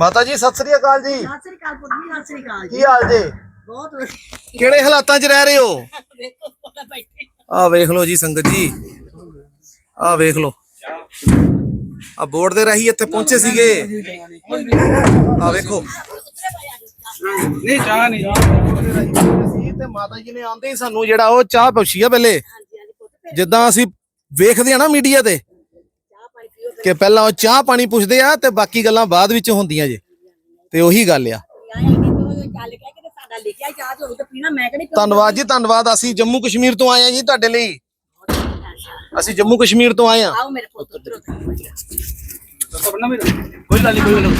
ਮਾਤਾ ਜੀ ਸਤਿ ਸ੍ਰੀ ਅਕਾਲ ਜੀ। ਸਤਿ ਸ੍ਰੀ ਅਕਾਲ ਪੁੱਤ ਜੀ ਸਤਿ ਸ੍ਰੀ ਅਕਾਲ ਜੀ। ਕੀ ਹਾਲ ਜੇ? ਬਹੁਤ ਵਧੀਆ। ਕਿਹੜੇ ਹਾਲਾਤਾਂ 'ਚ ਰਹਿ ਰਹੇ ਹੋ? ਵੇਖੋ ਬੈਠੇ। ਆ ਵੇਖ ਲਓ ਜੀ ਸੰਗਤ ਜੀ। ਆ ਵੇਖ ਲਓ। ਆ ਬੋਰਡ ਦੇ ਰਾਹੀਂ ਇੱਥੇ ਪਹੁੰਚੇ ਸੀਗੇ। ਆ ਵੇਖੋ। ਨਹੀਂ ਚਾਹ ਨਹੀਂ। ਸੀ ਤੇ ਮਾਤਾ ਜੀ ਨੇ ਆਂਦੇ ਹੀ ਸਾਨੂੰ ਜਿਹੜਾ ਉਹ ਚਾਹ ਪੁੱਛੀ ਆ ਪਹਿਲੇ। ਹਾਂਜੀ ਹਾਂਜੀ ਪੁੱਤ ਫਿਰ ਜਿੱਦਾਂ ਅਸੀਂ ਵੇਖਦੇ ਆ ਨਾ ਮੀਡੀਆ ਤੇ ਕਿ ਪਹਿਲਾਂ ਉਹ ਚਾਹ ਪਾਣੀ ਪੁੱਛਦੇ ਆ ਤੇ ਬਾਕੀ ਗੱਲਾਂ ਬਾਅਦ ਵਿੱਚ ਹੁੰਦੀਆਂ ਜੇ। ਤੇ ਉਹੀ ਗੱਲ ਆ। ਧੰਨਵਾਦ ਜੀ ਧੰਨਵਾਦ। ਅਸੀਂ ਜੰਮੂ ਕਸ਼ਮੀਰ ਤੋਂ ਆਏ ਆ ਜੀ ਤੁਹਾਡੇ ਲਈ। ਅਸੀਂ ਜੰਮੂ ਕਸ਼ਮੀਰ ਤੋਂ ਆਏ ਆ। ਆਓ ਮੇਰੇ ਪੁੱਤ ਮੇਰੇ ਕੋਈ ਗੱਲ ਨਹੀਂ ਕੋਈ ਗੱਲ ਨਹੀਂ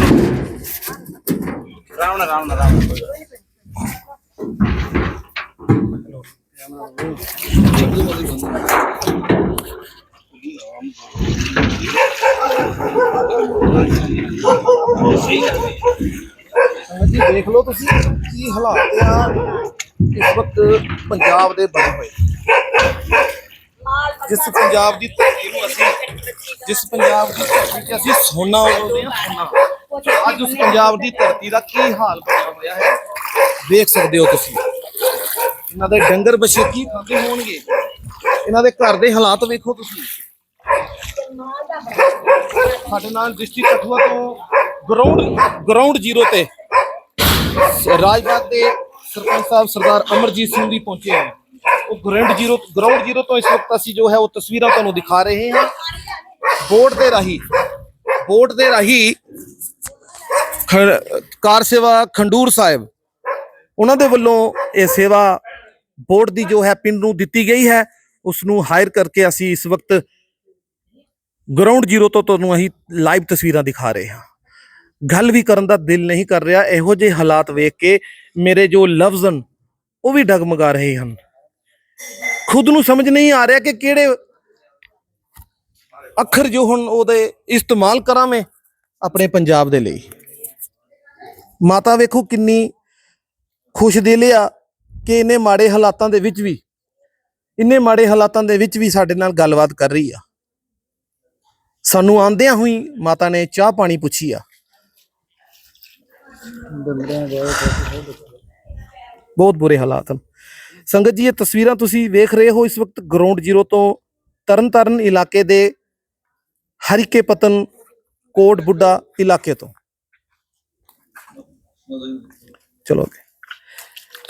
ਰਾਮ ਨਾ ਰਾਮ ਨਾ ਰਾਮ ਨਾ, ਕੋਈ ਗੱਲ ਨੀ। ਜੀ ਦੇਖ ਲਓ ਤੁਸੀਂ ਕੀ ਹਾਲਾਤ ਆ ਇਸ ਵਕਤ ਪੰਜਾਬ ਦੇ ਬਣੇ ਹੋਏ। ਜਿਸ ਪੰਜਾਬ ਦੀ ਧਰਤੀ ਨੂੰ ਅਸੀਂ ਜਿਸ ਪੰਜਾਬ ਦੀ ਧਰਤੀ ਤੇ ਅਸੀਂ ਸੋਨਾ ਉਗਾਉਂਦੇ ਆ ਸੋਨਾ। ਅੱਜ ਉਸ ਪੰਜਾਬ ਦੀ ਧਰਤੀ ਦਾ ਕੀ ਹਾਲ ਬਣਿਆ ਹੋਇਆ ਹੈ, ਦੇਖ ਸਕਦੇ ਹੋ ਤੁਸੀਂ। ਇਹਨਾਂ ਦੇ ਡੰਗਰ ਬੱਛੇ ਕੀ ਖਾਂਦੇ ਹੋਣਗੇ। ਇਹਨਾਂ ਦੇ ਘਰ ਦੇ ਹਾਲਾਤ ਵੇਖੋ ਤੁਸੀਂ। ਸਾਡੇ ਨਾਲ ਡਿਸਟ੍ਰਿਕਟ ਕਠੂਆ ਤੋਂ ਗਰਾਊਂਡ ਗਰਾਊਂਡ ਜ਼ੀਰੋ ਤੇ ਰਾਜਬਾਗ ਦੇ ਸਰਪੰਚ ਸਾਹਿਬ ਸਰਦਾਰ ਅਮਰਜੀਤ ਸਿੰਘ ਜੀ ਪਹੁੰਚੇ ਹਨ। ਉਹ ਗਰਾਊਂਡ ਜ਼ੀਰੋ ਗਰਾਊਂਡ ਜ਼ੀਰੋ ਤੋਂ ਇਸ ਵਕਤ ਅਸੀਂ ਜੋ ਹੈ ਉਹ ਤਸਵੀਰਾਂ ਤੁਹਾਨੂੰ ਦਿਖਾ ਰਹੇ ਹਾਂ। ਬੋਰਡ ਦੇ ਰਾਹੀਂ, ਬੋਰਡ ਦੇ ਰਾਹੀਂ ਕਾਰ ਸੇਵਾ ਖੰਡੂਰ ਸਾਹਿਬ, ਉਹਨਾਂ ਦੇ ਵੱਲੋਂ ਇਹ ਸੇਵਾ ਬੋਰਡ ਦੀ ਜੋ ਹੈ ਪਿੰਡ ਨੂੰ ਦਿੱਤੀ ਗਈ ਹੈ ਉਸ ਨੂੰ ਹਾਇਰ ਕਰਕੇ ਅਸੀਂ ਇਸ ਵਕਤ ਗਰਾਊਂਡ ਜ਼ੀਰੋ ਤੋਂ ਤੁਹਾਨੂੰ ਅਸੀਂ ਲਾਈਵ ਤਸਵੀਰਾਂ ਦਿਖਾ ਰਹੇ ਹਾਂ। ਗੱਲ ਵੀ ਕਰਨ ਦਾ ਦਿਲ ਨਹੀਂ ਕਰ ਰਿਹਾ, ਇਹੋ ਜਿਹੇ ਹਾਲਾਤ ਵੇਖ ਕੇ ਮੇਰੇ ਜੋ ਲਫ਼ਜ਼ ਹਨ, ਉਹ ਵੀ ਡਗਮਗਾ ਰਹੇ ਹਨ। ਖੁਦ ਨੂੰ ਸਮਝ ਨਹੀਂ ਆ ਰਿਹਾ ਕਿ ਕਿਹੜੇ ਅੱਖਰ ਜੋ ਹੁਣ ਉਹਦੇ ਇਸਤੇਮਾਲ ਕਰਾਂ ਮੈਂ ਆਪਣੇ ਪੰਜਾਬ ਦੇ ਲਈ। ਮਾਤਾ ਵੇਖੋ ਕਿੰਨੀ ਖੁਸ਼ ਦਿਲ ਆ ਕਿ ਇਹਨੇ ਮਾੜੇ ਹਾਲਾਤਾਂ ਦੇ ਵਿੱਚ ਵੀ, ਇੰਨੇ ਮਾੜੇ ਹਾਲਾਤਾਂ ਦੇ ਵਿੱਚ ਵੀ ਸਾਡੇ ਨਾਲ ਗੱਲਬਾਤ ਕਰ ਰਹੀ ਆ। ਸਾਨੂੰ ਆਂਦਿਆਂ ਹੋਈ ਮਾਤਾ ਨੇ ਚਾਹ ਪਾਣੀ ਪੁੱਛੀ ਆ। ਬਹੁਤ ਬੁਰੇ ਹਾਲਾਤ ਹਨ। ਸੰਗਤ ਜੀ, ਇਹ ਤਸਵੀਰਾਂ ਤੁਸੀਂ ਵੇਖ ਰਹੇ ਹੋ। ਇਸ ਵਕਤ ਗਰਾਊਂਡ ਜ਼ੀਰੋ ਤੋਂ ਤਰਨਤਾਰਨ ਇਲਾਕੇ ਦੇ ਹਰੀਕੇ ਪਤਨ ਕੋਟ ਬੁੱਢਾ ਇਲਾਕੇ ਤੋਂ। ਚਲੋ ਅੱਗੇ।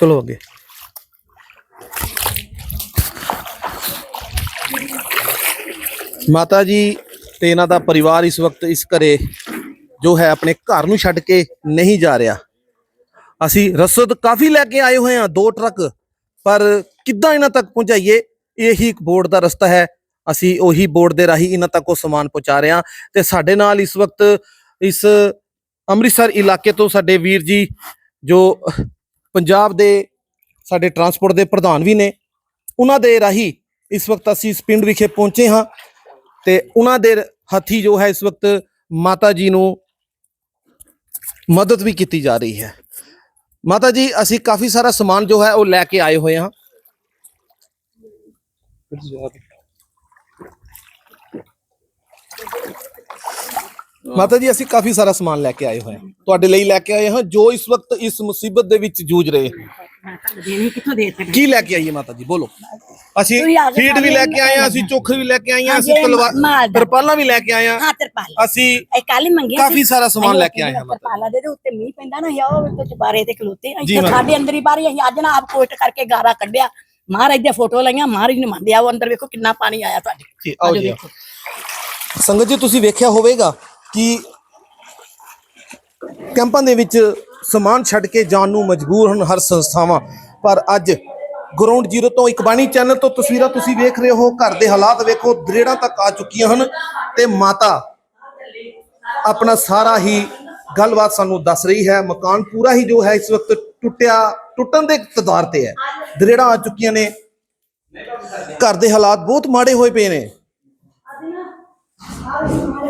ਚਲੋ ਅੱਗੇ। ਮਾਤਾ ਜੀ ਤੇ ਇਹਨਾਂ ਦਾ ਪਰਿਵਾਰ ਇਸ ਵਕਤ ਇਸ ਘਰੇ ਜੋ ਹੈ ਆਪਣੇ ਘਰ ਨੂੰ ਛੱਡ ਕੇ ਨਹੀਂ ਜਾ ਰਿਹਾ। ਅਸੀਂ ਰਸਦ ਕਾਫੀ ਲੈ ਕੇ ਆਏ ਹੋਏ ਹਾਂ, ਦੋ ਟਰੱਕ, ਪਰ ਕਿੱਦਾਂ ਇਹਨਾਂ ਤੱਕ ਪਹੁੰਚਾਈਏ? ਇਹੀ ਇੱਕ ਬੋਰਡ ਦਾ ਰਸਤਾ ਹੈ। ਅਸੀਂ ਉਹੀ ਬੋਰਡ ਦੇ ਰਾਹੀਂ ਇਹਨਾਂ ਤੱਕ ਉਹ ਸਮਾਨ ਪਹੁੰਚਾ ਰਹੇ ਹਾਂ ਤੇ ਸਾਡੇ ਨਾਲ ਇਸ ਵਕਤ ਇਸ ਅੰਮ੍ਰਿਤਸਰ ਇਲਾਕੇ ਤੋਂ ਸਾਡੇ ਵੀਰ ਜੀ, ਜੋ ਪੰਜਾਬ ਦੇ ਸਾਡੇ ਟਰਾਂਸਪੋਰਟ ਦੇ ਪ੍ਰਧਾਨ ਵੀ ਨੇ, ਉਹਨਾਂ ਦੇ ਰਾਹੀਂ ਇਸ ਵਕਤ ਅਸੀਂ ਇਸ ਪਿੰਡ ਵਿਖੇ ਪਹੁੰਚੇ ਹਾਂ। ਤੇ ਉਹਨਾਂ ਦੇ ਹੱਥੀ ਜੋ ਹੈ ਇਸ ਵਕਤ ਮਾਤਾ ਜੀ ਨੂੰ ਮਦਦ ਵੀ ਕੀਤੀ ਜਾ ਰਹੀ ਹੈ। ਮਾਤਾ ਜੀ ਅਸੀਂ ਕਾਫੀ ਸਾਰਾ ਸਮਾਨ ਜੋ ਹੈ ਉਹ ਲੈ ਕੇ ਆਏ ਹੋਏ ਹਾਂ। ਮਾਤਾ ਜੀ ਅਸੀਂ ਕਾਫੀ ਸਾਰਾ ਸਮਾਨ ਲੈ ਕੇ ਆਏ ਹੋਏ ਹਾਂ। ਤੁਹਾਡੇ ਲਈ ਲੈ ਕੇ ਆਏ ਹਾਂ ਜੋ ਇਸ ਵਕਤ ਇਸ ਮੁਸੀਬਤ ਦੇ ਵਿੱਚ ਜੂਝ ਰਹੇ। ਕੀ ਲੈ ਕੇ ਆਈਏ ਮਾਤਾ ਜੀ? ਬੋਲੋ। ਅਸੀਂ ਤੁਸੀਂ ਆ ਫੀਡ ਵੀ ਲੈ ਕੇ ਆਏ ਹਾਂ ਅਸੀਂ ਚੋਖਰ ਵੀ ਲੈ ਕੇ ਆਏ ਹਾਂ ਅਸੀਂ ਹਾਂਜੀ, ਤਲਵਾਰ ਮਾਲ ਦਾ। ਤਰਪਾਲਾਂ ਵੀ ਲੈ ਕੇ ਆਏ ਹਾਂ। ਹਾਂ ਤਰਪਾਲ। ਅਸੀਂ ਇਹ ਕੱਲ ਮੰਗਿਆ ਕਾਫੀ ਸਾਰਾ ਸਮਾਨ ਲੈ ਕੇ ਆਏ ਹਾਂ ਤਰਪਾਲਾਂ ਦੇ ਦੇ ਉੱਤੇ ਮੀਂਹ ਪੈਂਦਾ ਨਾ ਯਾਓ ਵਿੱਚ ਚਬਾਰੇ ਤੇ ਖਲੋਤੇ ਇੱਥੇ ਮਾਤਾ। ਸਾਡੇ ਅੰਦਰ ਹੀ ਬਾਰੀ ਅਸੀਂ ਅੱਜ ਨਾ ਆਪ ਕੋਸ਼ਟ ਕਰਕੇ ਗਾਰਾ ਕੱਢਿਆ। ਮਹਾਰਾਜ ਦੀਆਂ ਫੋਟੋ ਲਈਆਂ ਮਹਾਰਾਜ ਨੇ ਮੰਨਿਆ ਉਹ ਅੰਦਰ ਵੇਖੋ ਕਿੰਨਾ ਪਾਣੀ ਆਇਆ ਤੁਹਾਡੇ। ਜੀ ਆਓ ਜੀ। ਸੰਗਤ ਜੀ ਤੁਸੀਂ ਵੇਖਿਆ ਹੋਵੇਗਾ ਕਿ ਕੈਂਪਾਂ ਦੇ ਵਿੱਚ ਸਮਾਨ ਛੱਡ ਕੇ ਜਾਣ ਨੂੰ ਮਜਬੂਰ ਹਨ ਹਰ ਸੰਸਥਾਵਾਂ ਪਰ ਅੱਜ ਗਰਾਊਂਡ ਜ਼ੀਰੋ ਤੋਂ ਇਕਬਾਣੀ ਚੈਨਲ ਤੋਂ ਤਸਵੀਰਾਂ ਤੁਸੀਂ ਵੇਖ ਰਹੇ ਹੋ। ਘਰ ਦੇ ਹਾਲਾਤ ਵੇਖੋ, ਦਰੇੜਾਂ ਤੱਕ ਆ ਚੁੱਕੀਆਂ ਹਨ ਤੇ ਮਾਤਾ ਆਪਣਾ ਸਾਰਾ ਹੀ ਗੱਲਬਾਤ ਸਾਨੂੰ ਦੱਸ ਰਹੀ ਹੈ। ਮਕਾਨ ਪੂਰਾ ਹੀ ਜੋ ਹੈ, ਇਸ ਵਕਤ ਟੁੱਟਿਆ, ਟੁੱਟਣ ਦੇ ਕਦਾਰ ਤੇ ਹੈ। ਦਰੇੜਾਂ ਆ ਚੁੱਕੀਆਂ ਨੇ। ਘਰ ਦੇ ਹਾਲਾਤ ਬਹੁਤ ਮਾੜੇ ਹੋਏ ਪਏ ਨੇ।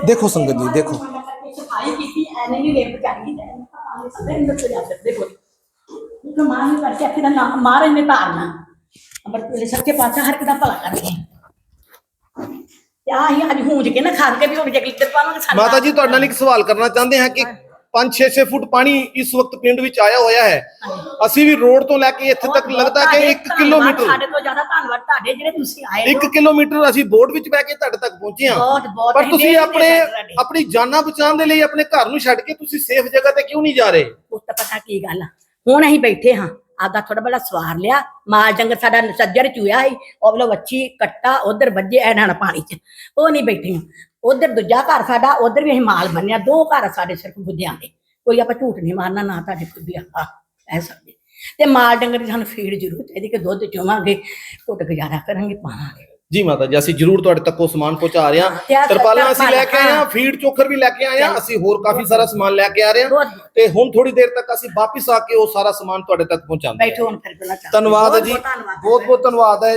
ਦੇਖੋ ਸੰਗਤ ਜੀ, ਦੇਖੋ। ਸਫ਼ਾਈ ਕੀਤੀ ਐਨੇ ਨਹੀਂ ਰੇਪ ਚੜੀ ਤੇ ਹੀ ਅੱਜ ਹੂੰਜ ਕੇ ਨਾ ਕੇ ਵੀ ਜੇ ਪਾਵਾਂਗੇ ਸਾਡਾ ਮਾਤਾ ਜੀ ਤੁਹਾਡੇ ਨਾਲ ਇੱਕ ਸਵਾਲ ਕਰਨਾ ਚਾਹੁੰਦੇ ਹਾਂ ਕਿ 5-6 ਫੁੱਟ ਪਾਣੀ ਇਸ ਵਕਤ ਪਿੰਡ ਵਿੱਚ ਆਇਆ ਹੋਇਆ ਹੈ। ਅਸੀਂ ਵੀ ਰੋਡ ਤੋਂ ਲੈ ਕੇ ਇੱਥੇ ਤੱਕ ਲੱਗਦਾ ਕਿ ਤੁਹਾਡੇ 1 ਧੰਨਵਾਦ, ਕਿਲੋਮੀਟਰ ਸਾਡੇ ਤੋਂ ਜ਼ਿਆਦਾ ਧੰਨਵਾਦ ਤੁਹਾਡੇ ਜਿਹੜੇ ਤੁਸੀਂ ਆਏ ਹੋ। 1 ਕਿਲੋਮੀਟਰ ਅਸੀਂ ਬੋਟ ਵਿੱਚ ਬਹਿ ਕੇ ਤੁਹਾਡੇ ਤੱਕ ਪਹੁੰਚੇ ਹਾਂ। ਪਰ ਤੁਸੀਂ ਆਪਣੇ। ਆਪਣੀ ਜਾਨਾਂ ਬਚਾਉਣ ਦੇ ਲਈ ਆਪਣੇ ਘਰ ਨੂੰ ਛੱਡ ਕੇ ਤੁਸੀਂ ਸੇਫ ਜਗ੍ਹਾ ਤੇ ਕਿਉਂ ਨਹੀਂ ਜਾ ਰਹੇ? ਉਸ ਤਾਂ ਪਤਾ ਕੀ ਗੱਲ ਆ। ਹੁਣ ਅਸੀਂ ਬੈਠੇ ਹਾਂ। ਆਦਾ ਥੋੜਾ ਬੜਾ ਸਵਾਰ ਲਿਆ। ਮਾਲ ਡੰਗਰ ਸਾਡਾ ਸੱਜਰ ਚੂਇਆ ਸੀ। ਉਹ ਵੱਲੋਂ ਵੱਛੀ ਕੱਟਾ, ਉਧਰ ਵੱਜੇ ਇਹਨਾਂ ਪਾਣੀ 'ਚ। ਉਹ ਨਹੀਂ ਬੈਠੇ ਉਧਰ ਦੂਜਾ ਘਰ ਸਾਡਾ, ਉਧਰ ਵੀ ਅਸੀਂ ਮਾਲ ਬੰਨਿਆ। ਦੋ ਘਰ ਸਾਡੇ ਸਿਰਫ ਬੁੱਧਿਆਂ ਦੇ। ਕੋਈ ਆਪਾਂ ਝੂਠ ਨਹੀਂ ਮਾਰਨਾ, ਨਾ ਤੁਹਾਡੇ ਕੋਲ ਵੀ ਆ ਐ ਸਕਦੇ। ਤੇ ਮਾਲ ਡੰਗਰ ਦੀ ਸਾਨੂੰ ਫੀਡ ਜ਼ਰੂਰ ਚਾਹੀਦੀ ਕਿ ਦੁੱਧ ਚੋਵਾਂਗੇ, ਘੁੱਟ ਗੁਜ਼ਾਰਾ ਕਰਾਂਗੇ, ਪਾਵਾਂਗੇ। ਜੀ ਮਾਤਾ ਜੀ ਅਸੀਂ ਜ਼ਰੂਰ ਤੁਹਾਡੇ ਤੱਕ ਉਹ ਸਮਾਨ ਪਹੁੰਚਾ ਰਹੇ ਹਾਂ। ਤਰਪਾਲਾਂ ਅਸੀਂ ਲੈ ਕੇ ਆਏ ਹਾਂ। ਫੀਡ ਚੋਖਰ ਵੀ ਲੈ ਕੇ ਆਏ ਹਾਂ ਅਸੀਂ ਹੋਰ ਕਾਫੀ ਸਾਰਾ ਸਮਾਨ ਲੈ ਕੇ ਆ ਰਹੇ ਹਾਂ। ਤੇ ਹੁਣ ਥੋੜੀ ਦੇਰ ਤੱਕ ਅਸੀਂ ਵਾਪਿਸ ਆ ਕੇ ਉਹ ਸਾਰਾ ਸਮਾਨ ਤੁਹਾਡੇ ਤੱਕ ਪਹੁੰਚਾਉਂਦੇ ਬੈਠੋ ਹੁਣ ਫਿਰ ਪਹਿਲਾਂ ਧੰਨਵਾਦ ਜੀ। ਬਹੁਤ ਬਹੁਤ ਧੰਨਵਾਦ। ਹੈ।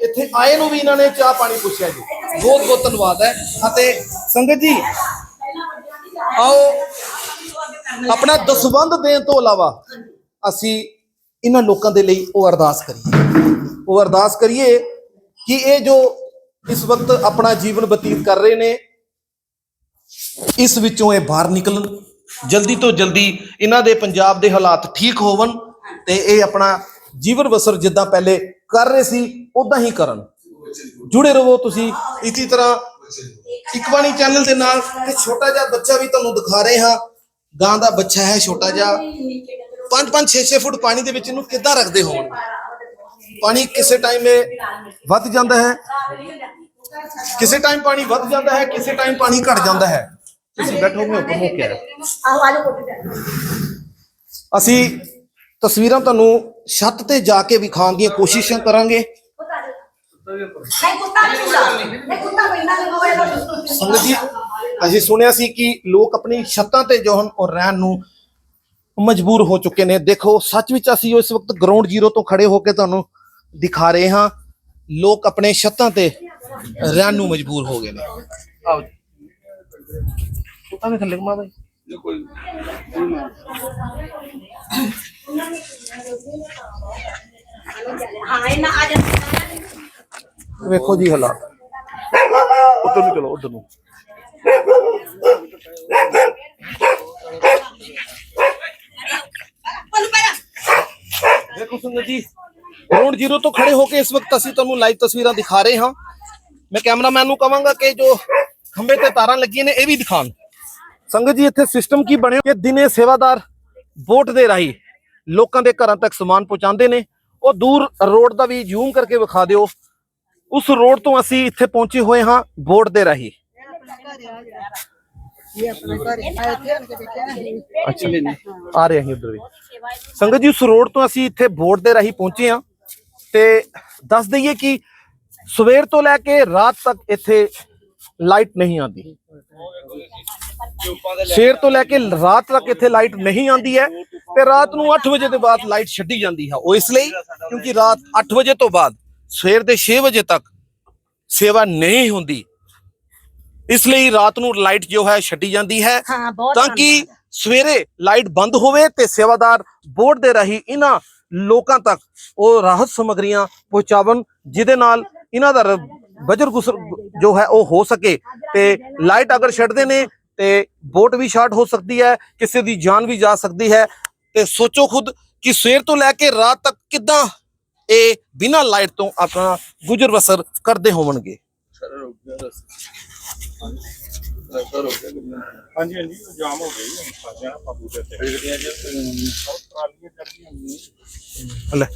ਇੱਥੇ ਆਏ ਨੂੰ ਵੀ ਇਹਨਾਂ ਨੇ ਚਾਹ ਪਾਣੀ ਪੁੱਛਿਆ ਜੀ। ਬਹੁਤ ਬਹੁਤ ਧੰਨਵਾਦ ਹੈ। ਅਤੇ ਸੰਗਤ ਜੀ ਆਓ ਆਪਣਾ ਦਸਵੰਧ ਦੇਣ ਤੋਂ ਇਲਾਵਾ ਅਸੀਂ ਇਹਨਾਂ ਲੋਕਾਂ ਦੇ ਲਈ ਉਹ ਅਰਦਾਸ ਕਰੀਏ। ਉਹ ਅਰਦਾਸ ਕਰੀਏ ਕਿ ਇਹ ਜੋ ਇਸ ਵਕਤ ਆਪਣਾ ਜੀਵਨ ਬਤੀਤ ਕਰ ਰਹੇ ਨੇ, ਇਸ ਵਿੱਚੋਂ ਇਹ ਬਾਹਰ ਨਿਕਲਣ, ਜਲਦੀ ਤੋਂ ਜਲਦੀ ਇਹਨਾਂ ਦੇ ਪੰਜਾਬ ਦੇ ਹਾਲਾਤ ਠੀਕ ਹੋਵਣ ਤੇ ਇਹ ਆਪਣਾ ਜੀਵਨ ਬਸਰ ਜਿੱਦਾਂ ਪਹਿਲੇ ਕਰ ਰਹੇ ਸੀ ਉਦਾਂ ਹੀ ਕਰਨ। ਜੁੜੇ ਰਹੋ ਤੁਸੀਂ ਇਸੇ ਤਰ੍ਹਾਂ ਇਕਵਾਣੀ ਚੈਨਲ ਦੇ ਨਾਲ, ਤੇ ਛੋਟਾ ਜਿਹਾ ਬੱਚਾ ਵੀ ਤੁਹਾਨੂੰ ਦਿਖਾ ਰਹੇ ਹਾਂ। ਗਾਂ ਦਾ ਬੱਚਾ ਹੈ ਛੋਟਾ ਜਿਹਾ। 5-5 6-6 ਫੁੱਟ ਪਾਣੀ ਦੇ ਵਿੱਚ ਇਹਨੂੰ ਕਿੱਦਾਂ ਰੱਖਦੇ ਹੋਣ ਪਾਣੀ ਕਿਸੇ ਟਾਈਮ ਵੱਧ ਜਾਂਦਾ ਹੈ? ਕਿਸੇ ਟਾਈਮ ਪਾਣੀ ਵੱਧ ਜਾਂਦਾ ਹੈ ਕਿਸੇ ਟਾਈਮ ਪਾਣੀ ਘਟ ਜਾਂਦਾ ਹੈ? ਤੁਸੀਂ ਬੈਠੋ ਮੈਂ ਉੱਪਰ ਹੋ ਕੇ ਅਸੀਂ ਤਸਵੀਰਾਂ ਤੁਹਾਨੂੰ ਛੱਤ ਤੇ ਜਾ ਕੇ ਵਿਖਾਉਣ ਦੀਆਂ ਕੋਸ਼ਿਸ਼ਾਂ ਕਰਾਂਗੇ। ਸੰਗਤ ਜੀ ਅਸੀਂ ਸੁਣਿਆ ਸੀ ਕਿ ਲੋਕ ਆਪਣੀ ਛੱਤਾਂ ਤੇ ਜੋ ਹਨ ਉਹ ਰਹਿਣ ਨੂੰ ਮਜਬੂਰ ਹੋ ਚੁੱਕੇ ਨੇ। ਦੇਖੋ ਸੱਚ ਵਿੱਚ ਅਸੀਂ ਇਸ ਵਕਤ ਗਰਾਊਂਡ ਜ਼ੀਰੋ ਤੋਂ ਖੜੇ ਹੋ ਕੇ ਤੁਹਾਨੂੰ ਦਿਖਾ ਰਹੇ ਹਾਂ। ਲੋਕ ਆਪਣੇ ਛੱਤਾਂ ਤੇ ਰਹਿਣ ਨੂੰ ਮਜਬੂਰ ਹੋ ਗਏ ਨੇ। ਆਓ ਕੁੱਤਾ ਵੀ ਥੱਲੇ ਘੁਮਾ ਬਾਈ ਜਾ ਵੇਖੋ ਜੀ ਹਾਲਾਤ। ਉਧਰ ਨੂੰ ਚਲੋ ਉਧਰ ਨੂੰ। ਦੇਖੋ ਸੰਗਤ ਜੀ। ਗਰਾਊਂਡ ਜ਼ੀਰੋ ਤੋਂ ਖੜੇ ਹੋ ਕੇ ਇਸ ਵਕਤ ਅਸੀਂ ਤੁਹਾਨੂੰ ਲਾਈਵ ਤਸਵੀਰਾਂ ਦਿਖਾ ਰਹੇ ਹਾਂ। ਮੈਂ ਕੈਮਰਾਮੈਨ ਨੂੰ ਕਹਾਂਗਾ ਕਿ ਜੋ ਖੰਭੇ ਤੇ ਤਾਰਾਂ ਲੱਗੀਆਂ ਨੇ, ਇਹ ਵੀ ਦਿਖਾਣ ਸੰਗਤ ਜੀ, ਇੱਥੇ ਸਿਸਟਮ ਕੀ ਬਣਿਆ ਕਿ ਦਿਨੇ ਸੇਵਾਦਾਰ ਵੋਟ ਦੇ ਰਾਹੀਂ ਲੋਕਾਂ ਦੇ ਘਰਾਂ ਤੱਕ ਸਮਾਨ ਪਹੁੰਚਾਉਂਦੇ ਨੇ। ਉਹ ਦੂਰ ਰੋਡ ਦਾ ਵੀ ਜ਼ੂਮ ਕਰਕੇ ਵਿਖਾ ਦਿਓ। ਉਸ ਰੋਡ ਤੋਂ ਅਸੀਂ ਇੱਥੇ ਪਹੁੰਚੇ ਹੋਏ ਹਾਂ ਵੋਟ ਦੇ ਰਾਹੀਂ। ਅੱਛਾ। ਆ ਰਹੇ ਹਾਂ ਉਧਰ ਵੀ। ਸੰਗਤ ਜੀ, ਉਸ ਰੋਡ ਤੋਂ ਅਸੀਂ ਇੱਥੇ ਵੋਟ ਦੇ ਰਾਹੀਂ ਪਹੁੰਚੇ ਹਾਂ। ਤੇ ਦੱਸ ਦਈਏ ਕਿ ਸਵੇਰ ਤੋਂ ਲੈ ਕੇ ਰਾਤ ਤੱਕ ਇੱਥੇ ਲਾਈਟ ਨਹੀਂ ਆਉਂਦੀ। ਸਵੇਰ ਤੋਂ ਲੈ ਕੇ ਰਾਤ ਤੱਕ ਇੱਥੇ ਲਾਈਟ ਨਹੀਂ ਆਉਂਦੀ ਹੈ ਤੇ ਰਾਤ ਨੂੰ 8 ਵਜੇ ਦੇ ਬਾਅਦ ਲਾਈਟ ਛੱਡੀ ਜਾਂਦੀ ਹੈ। ਉਹ ਇਸ ਲਈ ਕਿਉਂਕਿ ਰਾਤ 8 ਵਜੇ ਤੋਂ ਬਾਅਦ ਸਵੇਰ ਦੇ 6 ਵਜੇ ਤੱਕ ਸੇਵਾ ਨਹੀਂ ਹੁੰਦੀ। ਇਸ ਲਈ ਰਾਤ ਨੂੰ ਲਾਈਟ ਜੋ ਹੈ ਛੱਡੀ ਜਾਂਦੀ ਹੈ ਤਾਂ ਕਿ ਸਵੇਰੇ ਲਾਈਟ ਬੰਦ ਹੋਵੇ ਤੇ ਸੇਵਾਦਾਰ ਬੋਰਡ ਦੇ ਰਾਹੀਂ ਇਹਨਾਂ ਲੋਕਾਂ ਤੱਕ ਉਹ ਰਾਹਤ ਸਮਗਰੀਆਂ ਪਹੁੰਚਾਵਣ, ਜਿਹਦੇ ਨਾਲ ਇਹਨਾਂ ਦਾ ਬਜਰ ਗੁਸਰ ਜੋ ਹੈ ਉਹ ਹੋ ਸਕੇ। ਤੇ ਲਾਈਟ ਅਗਰ ਛੱਡਦੇ ਨੇ, ਤੇ ਬੋਟ ਵੀ ਸ਼ਾਰਟ ਹੋ ਸਕਦੀ ਹੈ, ਕਿਸੇ ਦੀ ਜਾਨ ਵੀ ਜਾ ਸਕਦੀ ਹੈ। ਤੇ ਸੋਚੋ ਖੁਦ ਕਿ ਸਵੇਰ ਤੋਂ ਲੈ ਕੇ ਰਾਤ ਤੱਕ ਕਿੱਦਾਂ ਇਹ ਬਿਨਾਂ ਲਾਈਟ ਤੋਂ ਆਪਣਾ ਗੁਜ਼ਰ ਬਸਰ ਕਰਦੇ ਹੋਣਗੇ ਹੋਵਣਗੇ ਹਾਂਜੀ ਹਾਂਜੀ ਉਹ ਜਾਮ ਹੋ ਗਈ ਹੁਣ ਫਸ ਜਾਣਾ ਪਾਪੂ ਦੇ ਤੇ ਗੱਡੀਆਂ ਚ ਬਹੁਤ ਟਰਾਲੀਆਂ ਚੱਲਦੀਆਂ ਹੁੰਦੀਆਂ ਲੈ।